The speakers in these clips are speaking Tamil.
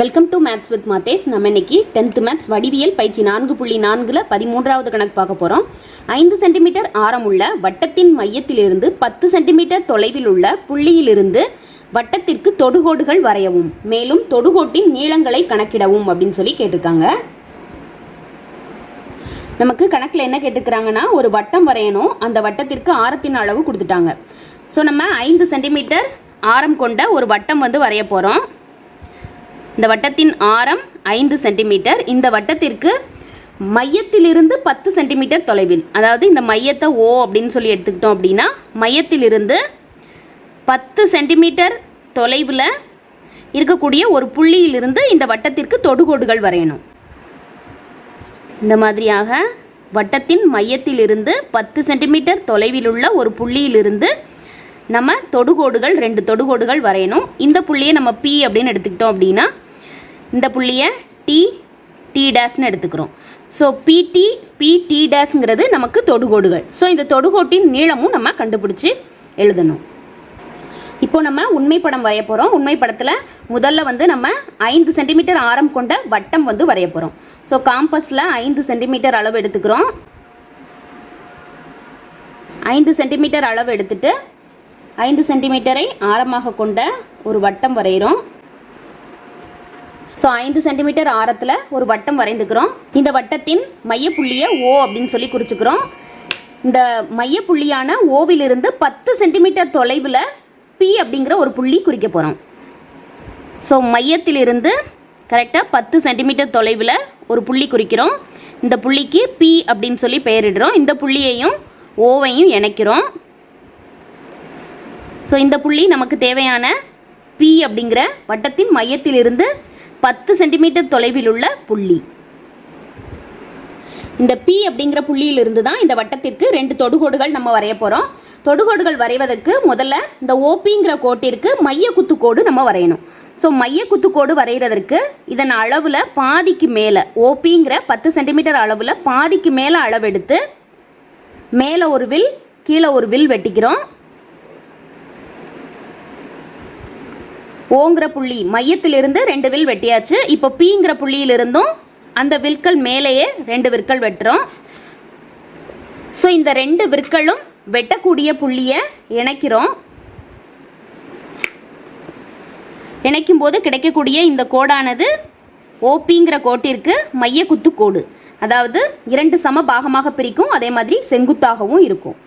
Welcome to maths with Mathes நம்ம இன்னைக்கு டென்த்து மேத்ஸ் வடிவியல் பயிற்சி நான்கு புள்ளி நான்கில் பதிமூன்றாவது கணக்கு பார்க்க போகிறோம் ஐந்து சென்டிமீட்டர் ஆரமுள்ள வட்டத்தின் மையத்திலிருந்து பத்து சென்டிமீட்டர் தொலைவில் உள்ள புள்ளியிலிருந்து வட்டத்திற்கு தொடுகோடுகள் வரையவும். மேலும் தொடுகோட்டின் நீளங்களை கணக்கிடவும் அப்படின்னு சொல்லி கேட்டிருக்காங்க. நமக்கு கணக்கில் என்ன கேட்டுக்கிறாங்கன்னா ஒரு வட்டம் வரையணும். அந்த வட்டத்திற்கு ஆரத்தின் அளவு கொடுத்துட்டாங்க. ஸோ நம்ம ஐந்து சென்டிமீட்டர் ஆரம் கொண்ட ஒரு வட்டம் வந்து வரைய போகிறோம் இந்த வட்டத்தின் ஆரம் ஐந்து சென்டிமீட்டர். இந்த வட்டத்திற்கு மையத்திலிருந்து பத்து சென்டிமீட்டர் தொலைவில் அதாவது இந்த மையத்தை ஓ அப்படின்னு சொல்லி எடுத்துக்கிட்டோம் அப்படின்னா மையத்திலிருந்து பத்து சென்டிமீட்டர் தொலைவில் இருக்கக்கூடிய ஒரு புள்ளியிலிருந்து இந்த வட்டத்திற்கு தொடுகோடுகள் வரையணும். இந்த மாதிரியாக வட்டத்தின் மையத்திலிருந்து பத்து சென்டிமீட்டர் தொலைவில் உள்ள ஒரு புள்ளியிலிருந்து நம்ம தொடுகோடுகள் ரெண்டு தொடுகோடுகள் வரையணும். இந்த புள்ளியை நம்ம பி அப்படின்னு எடுத்துக்கிட்டோம் அப்படின்னா இந்த புள்ளியை டி டி டேஸ்னு எடுத்துக்கிறோம். ஸோ பிடி பி டி டேஸ்ங்கிறது நமக்கு தொடுகோடுகள். ஸோ இந்த தொடுகோட்டின் நீளமும் நம்ம கண்டுபிடிச்சி எழுதணும். இப்போ நம்ம உண்மை படம் வரைய போகிறோம் உண்மை படத்தில் முதல்ல வந்து நம்ம ஐந்து சென்டிமீட்டர் ஆரம் கொண்ட வட்டம் வந்து வரைய போகிறோம் ஸோ காம்பஸில் ஐந்து சென்டிமீட்டர் அளவு எடுத்துக்கிறோம். ஐந்து சென்டிமீட்டர் அளவு எடுத்துட்டு ஐந்து சென்டிமீட்டரை ஆரமாக கொண்ட ஒரு வட்டம் வரைகிறோம் ஸோ ஐந்து சென்டிமீட்டர் ஆரத்தில் ஒரு வட்டம் வரைந்துக்கிறோம். இந்த வட்டத்தின் மையப்புள்ளியை ஓ அப்படின்னு சொல்லி குறிச்சுக்கிறோம். இந்த மையப்புள்ளியான ஓவிலிருந்து பத்து சென்டிமீட்டர் தொலைவில் பி அப்படிங்கிற ஒரு புள்ளி குறிக்க போகிறோம் ஸோ மையத்திலிருந்து கரெக்டாக பத்து சென்டிமீட்டர் தொலைவில் ஒரு புள்ளி குறிக்கிறோம். இந்த புள்ளிக்கு பி அப்படின்னு சொல்லி பெயரிடுறோம். இந்த புள்ளியையும் ஓவையும் இணைக்கிறோம். ஸோ இந்த புள்ளி நமக்கு தேவையான பி அப்படிங்கிற வட்டத்தின் மையத்திலிருந்து பத்து சென்டிமீட்டர் தொலைவில் உள்ள புள்ளி. இந்த பி அப்படிங்கிற புள்ளியிலிருந்து தான் இந்த வட்டத்திற்கு ரெண்டு தொடுகோடுகள் நம்ம வரைய போகிறோம் தொடுகோடுகள் வரைவதற்கு முதல்ல இந்த ஓபிங்கிற கோட்டிற்கு மைய குத்துக்கோடு நம்ம வரையணும். ஸோ மைய குத்துக்கோடு வரைகிறதற்கு இதன் அளவில் பாதிக்கு மேலே ஓபிங்கிற பத்து சென்டிமீட்டர் அளவில் பாதிக்கு மேலே அளவெடுத்து மேலே ஒரு வில் கீழே ஒரு வில் வெட்டிக்கிறோம். ஓங்கிற புள்ளி மையத்திலிருந்து ரெண்டு வில் வெட்டியாச்சு. இப்போ பீங்கிற புள்ளியிலிருந்தும் அந்த விற்கள் மேலேயே ரெண்டு விற்கள் வெட்டுறோம். ஸோ இந்த ரெண்டு விற்களும் வெட்டக்கூடிய புள்ளியை இணைக்கிறோம். இணைக்கும் போது கிடைக்கக்கூடிய இந்த கோடானது ஓபிங்கிற கோட்டிற்கு மைய குத்து கோடு. அதாவது இரண்டு சம பாகமாக பிரிக்கும் அதே மாதிரி செங்குத்தாகவும் இருக்கும்.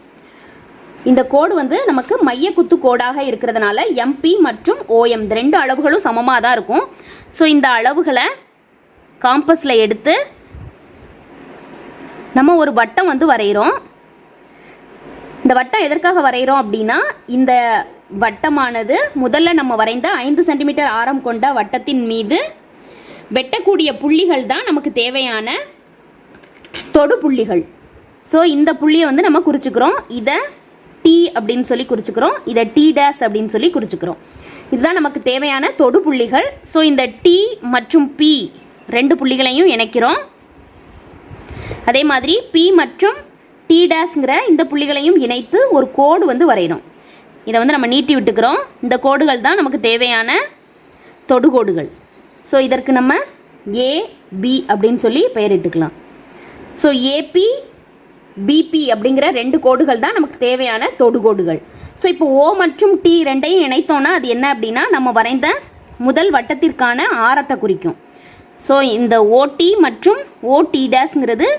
இந்த கோடு வந்து நமக்கு மைய குத்து கோடாக இருக்கிறதுனால எம்பி மற்றும் ஓஎம் இந்த ரெண்டு அளவுகளும் சமமாக தான் இருக்கும். ஸோ இந்த அளவுகளை காம்பஸில் எடுத்து நம்ம ஒரு வட்டம் வந்து வரைகிறோம் இந்த வட்டம் எதற்காக வரைகிறோம் அப்படின்னா இந்த வட்டமானது முதல்ல நம்ம வரைந்த ஐந்து சென்டிமீட்டர் ஆரம் கொண்ட வட்டத்தின் மீது வெட்டக்கூடிய புள்ளிகள் தான் நமக்கு தேவையான தொடு புள்ளிகள் ஸோ இந்த புள்ளியை வந்து நம்ம குறிச்சுக்கிறோம். இதை டி அப்படின்னு சொல்லி குறிச்சுக்கிறோம். இதை டி டேஸ் அப்படின்னு சொல்லி குறிச்சுக்கிறோம். இதுதான் நமக்கு தேவையான தொடு புள்ளிகள். ஸோ இந்த டி மற்றும் பி ரெண்டு புள்ளிகளையும் இணைக்கிறோம். அதே மாதிரி பி மற்றும் டி டேஸ்ங்கிற இந்த புள்ளிகளையும் இணைத்து ஒரு கோடு வந்து வரைகிறோம் இதை வந்து நம்ம நீட்டி விட்டுக்கிறோம். இந்த கோடுகள் தான் நமக்கு தேவையான தொடுகோடுகள் ஸோ இதற்கு நம்ம ஏ பி அப்படின்னு சொல்லி பெயரிட்டுக்கலாம். ஸோ ஏபி பிபி அப்படிங்கிற ரெண்டு கோடுகள் தான் நமக்கு தேவையான தொடுகோடுகள். ஸோ இப்போ ஓ மற்றும் டி ரெண்டையும் இணைத்தோன்னா அது என்ன அப்படின்னா நம்ம வரைந்த முதல் வட்டத்திற்கான ஆரத்தை குறிக்கும். ஸோ இந்த ஓடி மற்றும் ஓடி டேஸ்ங்கிறது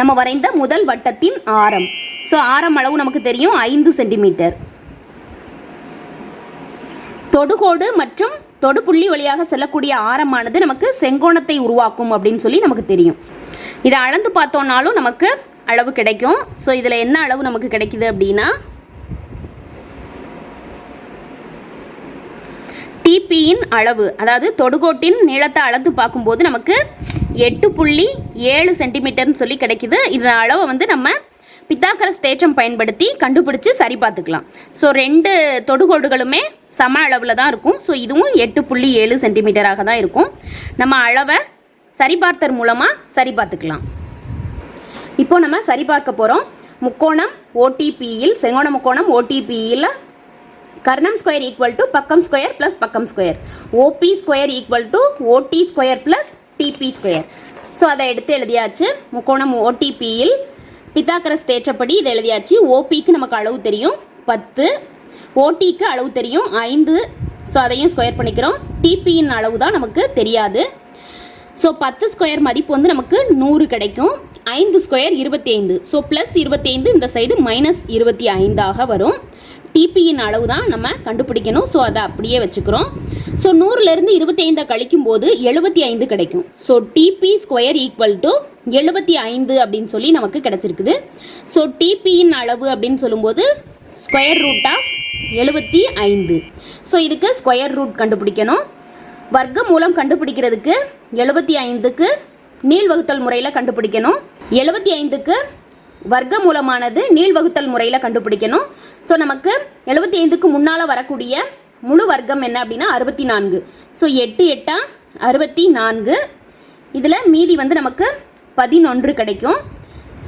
நம்ம வரைந்த முதல் வட்டத்தின் ஆரம். ஸோ ஆரம் அளவு நமக்கு தெரியும் ஐந்து சென்டிமீட்டர். தொடுகோடு மற்றும் தொடுபுள்ளி வழியாக செல்லக்கூடிய ஆரமானது நமக்கு செங்கோணத்தை உருவாக்கும் அப்படின்னு சொல்லி நமக்கு தெரியும். இதை அளந்து பார்த்தோன்னாலும் நமக்கு அளவு கிடைக்கும். ஸோ இதில் என்ன அளவு நமக்கு கிடைக்குது அப்படின்னா டிபியின் அளவு அதாவது தொடுகோட்டின் நீளத்தை அளந்து பார்க்கும்போது நமக்கு எட்டு புள்ளி ஏழு சென்டிமீட்டர்னு சொல்லி கிடைக்குது. இதன் அளவை வந்து நம்ம பித்தாக்கரஸ் தேற்றம் பயன்படுத்தி கண்டுபிடிச்சு சரி பார்த்துக்கலாம். ஸோ ரெண்டு தொடுகோடுகளுமே சம அளவில் தான் இருக்கும். ஸோ இதுவும் எட்டு புள்ளி ஏழு சென்டிமீட்டராக தான் இருக்கும். நம்ம அளவை சரிபார்த்தர் மூலமாக சரி பார்த்துக்கலாம். இப்போ நம்ம சரிபார்க்க போகிறோம் முக்கோணம் ஓடிபியில் செங்கோண முக்கோணம் ஓடிபியில் கர்ணம் ஸ்கொயர் ஈக்குவல் டு பக்கம் ஸ்கொயர் ப்ளஸ் பக்கம் square OB square equal to OD square plus DB square so அதை எடுத்து எழுதியாச்சு. முக்கோணம் ஓடிபியில் பித்தாக்கரஸ் தேற்றப்படி இதை எழுதியாச்சு. ஓபிக்கு நமக்கு அளவு தெரியும். பத்து. ஓடிக்கு அளவு தெரியும். ஐந்து. ஸோ அதையும் ஸ்கொயர் பண்ணிக்கிறோம். டிபியின் அளவு தான் நமக்கு தெரியாது. ஸோ பத்து ஸ்கொயர் மதிப்பு வந்து நமக்கு நூறு கிடைக்கும். ஐந்து ஸ்கொயர் இருபத்தி ஐந்து ஸோ ப்ளஸ் இருபத்தி ஐந்து இந்த சைடு மைனஸ் இருபத்தி ஐந்தாக வரும். டிபியின் அளவு தான் நம்ம கண்டுபிடிக்கணும். ஸோ அதை அப்படியே வச்சுக்கிறோம். ஸோ நூறுலேருந்து இருபத்தி ஐந்தை கழிக்கும் போது எழுபத்தி ஐந்து கிடைக்கும். So DB square equal to எழுபத்தி ஐந்து அப்படின்னு சொல்லி நமக்கு கிடைச்சிருக்குது. ஸோ டிபியின் அளவு அப்படின்னு சொல்லும்போது ஸ்கொயர் ரூட் ஆஃப் எழுபத்தி ஐந்து ஸோ இதுக்கு ஸ்கொயர் ரூட் கண்டுபிடிக்கணும். வர்க்க மூலம் கண்டுபிடிக்கிறதுக்கு எழுபத்தி ஐந்துக்கு நீள் வகுத்தல் முறையில் கண்டுபிடிக்கணும். எழுபத்தி ஐந்துக்கு வர்க்க மூலமானது நீள் வகுத்தல் முறையில் கண்டுபிடிக்கணும். ஸோ நமக்கு எழுபத்தி ஐந்துக்கு முன்னால் வரக்கூடிய முழு வர்க்கம் என்ன அப்படின்னா அறுபத்தி நான்கு. ஸோ எட்டு எட்டா அறுபத்தி நான்கு. இதில் மீதி வந்து நமக்கு பதினொன்று கிடைக்கும்.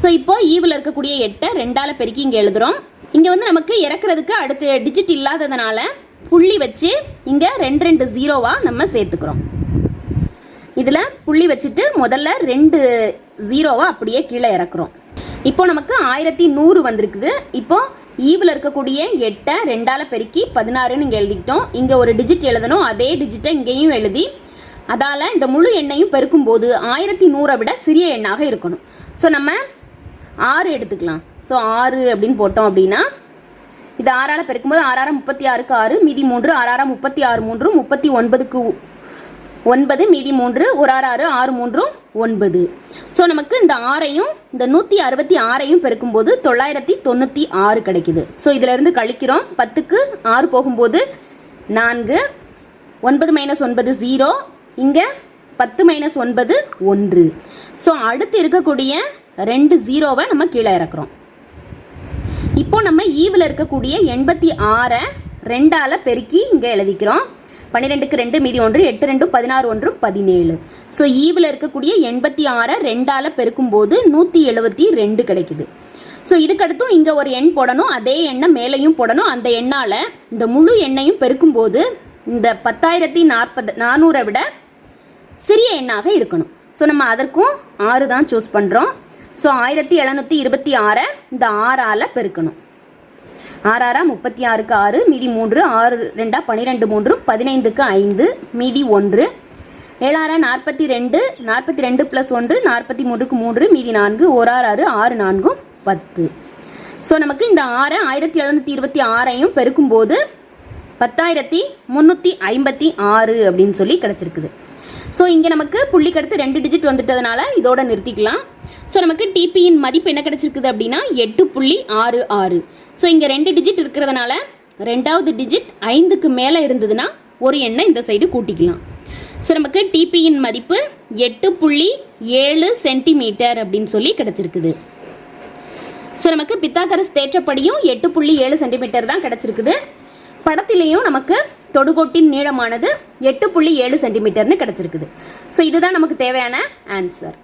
ஸோ இப்போது ஈவில் இருக்கக்கூடிய எட்டை ரெண்டால் பெருக்கி இங்கே எழுதுகிறோம் இங்கே வந்து நமக்கு இறக்குறதுக்கு அடுத்து டிஜிட் இல்லாததுனால புள்ளி வச்சு இங்கே ரெண்டு ரெண்டு ஜீரோவாக நம்ம சேர்த்துக்கிறோம். இதில் புள்ளி வச்சுட்டு முதல்ல ரெண்டு ஜீரோவாக அப்படியே கீழே இறக்குறோம். இப்போ நமக்கு ஆயிரத்தி நூறு வந்திருக்குது. இப்போ ஈவில் இருக்கக்கூடிய எட்டை ரெண்டால் பெருக்கி பதினாறுன்னு இங்கே எழுதிக்கிட்டோம். இங்கே ஒரு டிஜிட் எழுதணும். அதே டிஜிட்டை இங்கேயும் எழுதி அதால் இந்த முழு எண்ணையும் பெருக்கும்போது ஆயிரத்தி நூறை விட சிறிய எண்ணாக இருக்கணும். ஸோ நம்ம ஆறு எடுத்துக்கலாம். ஸோ ஆறு அப்படின்னு போட்டோம் அப்படின்னா இது ஆறால் பெருக்கும்போது ஆறாயிரம் முப்பத்தி ஆறுக்கு ஆறு மீதி மூன்று ஆறாயிரம் முப்பத்தி ஆறு மூன்று முப்பத்தி ஒன்பதுக்கு ஒன்பது மீதி மூன்று ஒரு ஆறு ஆறு ஆறு மூன்றும் ஒன்பது. ஸோ நமக்கு இந்த ஆறையும் இந்த நூற்றி அறுபத்தி ஆறையும் பெருக்கும்போது தொள்ளாயிரத்தி தொண்ணூற்றி ஆறு கிடைக்குது. ஸோ இதிலிருந்து கழிக்கிறோம். பத்துக்கு ஆறு போகும்போது நான்கு ஒன்பது மைனஸ் ஒன்பது ஜீரோ இங்கே பத்து மைனஸ் ஒன்பது ஒன்று. ஸோ அடுத்து இருக்கக்கூடிய ரெண்டு ஜீரோவை நம்ம கீழே இறக்குறோம். இப்போ நம்ம ஈவில் இருக்கக்கூடிய எண்பத்தி ஆறை ரெண்டால் பெருக்கி இங்கே எழுதிக்கிறோம். பன்னிரெண்டுக்கு ரெண்டு மீதி ஒன்று எட்டு ரெண்டு பதினாறு ஒன்று பதினேழு. ஸோ ஈவில் இருக்கக்கூடிய எண்பத்தி ஆறை ரெண்டால் பெருக்கும்போது நூற்றி எழுபத்தி ரெண்டு கிடைக்குது. ஸோ இதுக்கடுத்தும் இங்கே ஒரு எண் போடணும் அதே எண்ணை மேலேயும் போடணும். அந்த எண்ணால் இந்த முழு எண்ணையும் பெருக்கும்போது இந்த பத்தாயிரத்தி நாற்பது நானூறை விட சிறிய எண்ணாக இருக்கணும். ஸோ நம்ம அதற்கும் ஆறு தான் சூஸ் பண்ணுறோம் ஸோ ஆயிரத்தி எழுநூற்றி இருபத்தி ஆறை இந்த ஆறால் பெருக்கணும். ஆறாரா முப்பத்தி ஆறுக்கு ஆறு மீதி மூன்று ஆறு ரெண்டா பன்னிரெண்டு மூன்று பதினைந்துக்கு ஐந்து மீதி ஒன்று. ஏழாரா நாற்பத்தி ரெண்டு நாற்பத்தி ரெண்டு ப்ளஸ் ஒன்று நாற்பத்தி மூன்றுக்கு மூன்று மீதி நான்கு ஒரு ஆறு ஆறு ஆறு நான்கும் பத்து. ஸோ நமக்கு இந்த ஆறை ஆயிரத்தி எழுநூற்றி இருபத்தி ஆறையும் பெருக்கும்போது பத்தாயிரத்தி முந்நூற்றி ஐம்பத்தி ஆறு அப்படின்னு சொல்லி கிடச்சிருக்குது. ஸோ இங்கே நமக்கு புள்ளிக்கு அடுத்து ரெண்டு டிஜிட் வந்துட்டதுனால இதோட நிறுத்திக்கலாம். ஸோ நமக்கு டிபியின் மதிப்பு என்ன கிடச்சிருக்குது அப்படின்னா எட்டு புள்ளி ஆறு ஆறு. ஸோ இங்கே ரெண்டு டிஜிட் இருக்கிறதுனால ரெண்டாவது டிஜிட் ஐந்துக்கு மேலே இருந்ததுன்னா ஒரு எண்ணை இந்த சைடு கூட்டிக்கலாம். ஸோ நமக்கு டிபியின் மதிப்பு எட்டு புள்ளி ஏழு சென்டிமீட்டர் அப்படின்னு சொல்லி கிடச்சிருக்குது. ஸோ நமக்கு பித்தாகரஸ் தேற்றப்படியும் எட்டு புள்ளி ஏழு சென்டிமீட்டர் தான் கிடச்சிருக்குது. படத்திலையும் நமக்கு தொடுகோட்டின் நீளமானது எட்டு புள்ளி ஏழு சென்டிமீட்டர்னு கிடச்சிருக்குது. ஸோ இதுதான் நமக்கு தேவையான ஆன்சர்